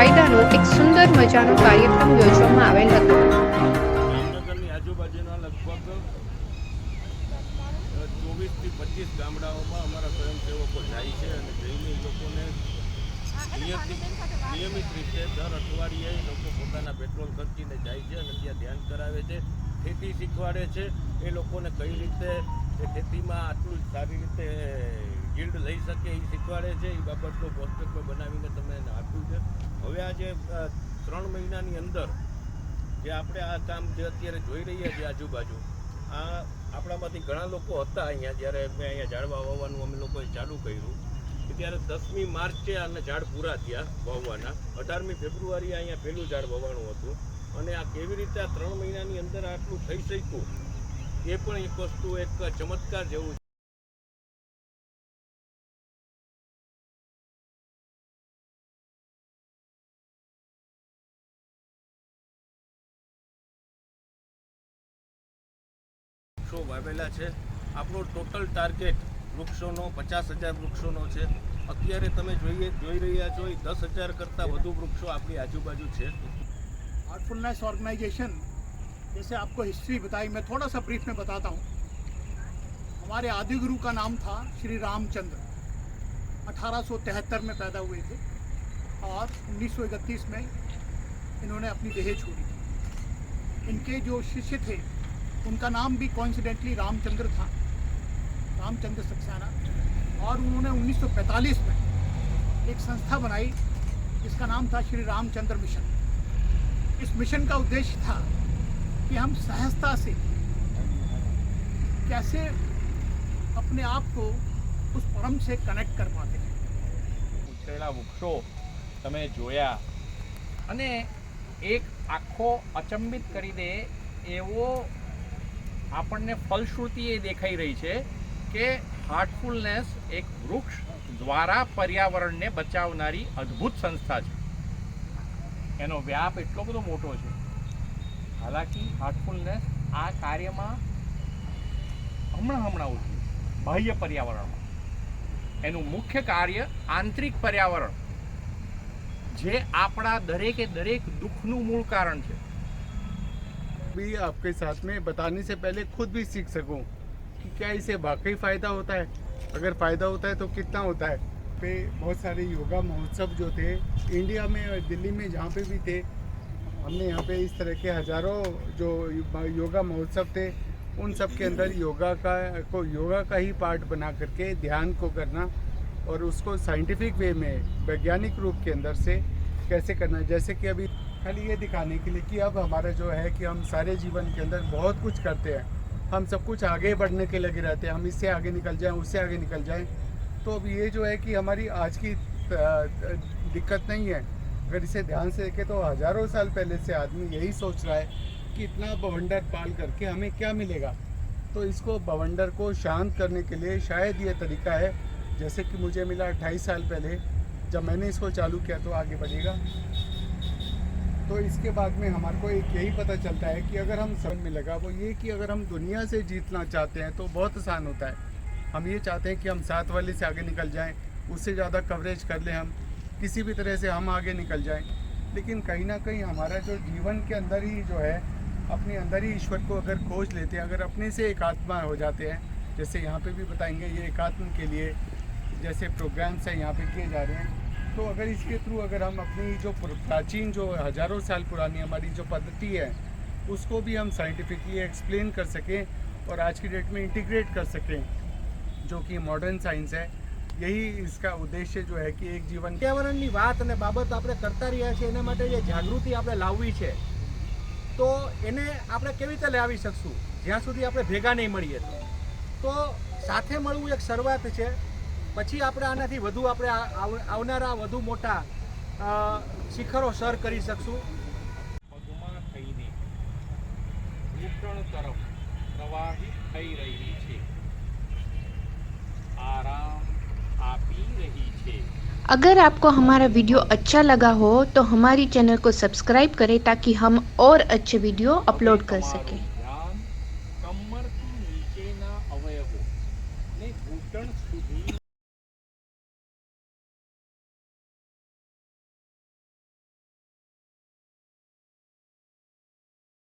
વાયદાનો એક સુંદર મજાનો કાર્યક્રમ યોજવામાં આવેલ હતો જામનગરની આજુબાજુના લગભગ ચોવીસથી પચીસ ગામડાઓમાં અમારા સ્વયંસેવકો જાય છે અને જઈને લોકોને નિયમિત રીતે દર અઠવાડિયે લોકો પોતાના પેટ્રોલ ખર્ચીને જાય છે અને ત્યાં ધ્યાન કરાવે છે ખેતી શીખવાડે છે એ લોકોને કઈ રીતે ખેતીમાં આટલું સારી રીતે ગિલ્ડ લઈ શકે એ શીખવાડે છે એ બાબતનું પોસ્ટકો બનાવીને તમે આપ્યું છે હવે આ ત્રણ મહિનાની અંદર જે આપણે આ કામ જે અત્યારે જોઈ રહ્યા છીએ આજુબાજુ આ આપણામાંથી ઘણા લોકો હતા અહીંયા જ્યારે મેં અહીંયા ઝાડવા વાવવાનું અમે લોકોએ ચાલુ કર્યું ત્યારે દસમી માર્ચે આને ઝાડ પૂરા થયા વાવવાના અઢારમી ફેબ્રુઆરી અહીંયા પહેલું ઝાડ વાવવાનું હતું અને આ કેવી રીતે આ ત્રણ મહિનાની અંદર આટલું થઈ શક્યું એ પણ એક વસ્તુ એક ચમત્કાર જેવું भाई भाईला छे आपरो टोटल टारगेट वृक्षों नो 50000 वृक्षों नो छे અત્યારે તમે જોઈ રહ્યા છો 10000 કરતા વધુ વૃક્ષો આપની આજુબાજુ છે આફુલનાસ ઓર્ગેનાઇઝેશન જેસે આપકો હિસ્ટરી બતાઈ મે થોડા સા બ્રીફ મે બતાતા હું હમારે આદિ ગુરુ કા નામ થા શ્રી રામચંદ્ર 1873 મે પેદા હુએ થે ઓર 1931 મે ઇનહોને અપની દેહ છોડી કિનકે જો શિષ્ય થે उनका नाम भी कॉन्सिडेंटली रामचंद्र था रामचंद्र सक्सेना और उन्होंने 1945 में एक संस्था बनाई जिसका नाम था श्री रामचंद्र मिशन इस मिशन का उद्देश्य था कि हम सहजता से कैसे अपने आप को उस परम से कनेक्ट कर पाते हैं वृक्षों વૃક્ષો તમે જોયા અને એક આખો અચંબિત કરી દે આપણને ફલશ્રુતિ એ દેખાઈ રહી છે કે હાર્ટફુલનેસ એક વૃક્ષ દ્વારા પર્યાવરણને બચાવનારી અદ્ભુત સંસ્થા છે એનો વ્યાપ એટલો બધો મોટો છે હાલાકી હાર્ટફુલનેસ આ કાર્યમાં હમણાં હમણાં ઉઠ્યું બાહ્ય પર્યાવરણમાં એનું મુખ્ય કાર્ય આંતરિક પર્યાવરણ જે આપણા દરેકે દરેક દુઃખનું મૂળ કારણ છે भी आपके साथ में बताने से पहले खुद भी सीख सकूँ कि क्या इसे वाकई फ़ायदा होता है अगर फ़ायदा होता है तो कितना होता है पे बहुत सारे योगा महोत्सव जो थे इंडिया में और दिल्ली में जहाँ पे भी थे हमने यहाँ पे इस तरह के हज़ारों जो योगा महोत्सव थे उन सब के अंदर योगा का को योगा का ही पार्ट बना करके ध्यान को करना और उसको साइंटिफिक वे में वैज्ञानिक रूप के अंदर से कैसे करना जैसे कि अभी खाली ये दिखाने के लिए कि अब हमारा जो है कि हम सारे जीवन के अंदर बहुत कुछ करते हैं हम सब कुछ आगे बढ़ने के लगे रहते हैं हम इससे आगे निकल जाएं उससे आगे निकल जाएं तो अब ये जो है कि हमारी आज की दिक्कत नहीं है अगर इसे ध्यान से देखें तो हज़ारों साल पहले से आदमी यही सोच रहा है कि इतना बवंडर पाल करके हमें क्या मिलेगा तो इसको बवंडर को शांत करने के लिए शायद ये तरीका है जैसे कि मुझे मिला अट्ठाईस साल पहले जब मैंने इसको चालू किया तो आगे बढ़ेगा तो इसके बाद में हमारे को एक यही पता चलता है कि अगर हम सब में लगा वो ये कि अगर हम दुनिया से जीतना चाहते हैं तो बहुत आसान होता है हम ये चाहते हैं कि हम साथ वाले से आगे निकल जाएं उससे ज़्यादा कवरेज कर लें हम किसी भी तरह से हम आगे निकल जाएं लेकिन कहीं ना कहीं हमारा जो जीवन के अंदर ही जो है अपने अंदर ही ईश्वर को अगर खोज लेते हैं अगर अपने से एकात्मा हो जाते हैं जैसे यहाँ पे भी बताएंगे ये एकात्म के लिए जैसे प्रोग्राम्स हैं यहाँ पे किए जा रहे हैं तो अगर इसके थ्रू अगर हम अपनी जो प्राचीन जो हज़ारों साल पुरानी हमारी जो पद्धति है उसको भी हम साइंटिफिकली एक्सप्लेन कर सकें और आज की डेट में इंटीग्रेट कर सकें जो कि मॉडर्न साइंस है यही इसका ઉદ્દેશ્ય જો હે કે એક જીવન પર્યાવરણની વાત અને બાબત આપણે કરતા રહ્યા છીએ એના માટે જે જાગૃતિ આપણે લાવવી છે તો એને આપણે કેવી રીતે લાવી શકશું જ્યાં સુધી આપણે ભેગા નહીં મળીએ તો સાથે મળવું એક શરૂઆત છે પછી આપણે આનાથી વધુ આપણે આવનારા વધુ મોટા શિખરો સર કરી શકશું પગમાં થઈને ઘૂંટણ તરફ પ્રવાહિત થઈ રહી છે આરામ આપી રહી છે अगर आपको हमारा वीडियो अच्छा लगा हो तो हमारी चैनल को सब्सक्राइब करें ताकि हम और अच्छे वीडियो अपलोड कर सकें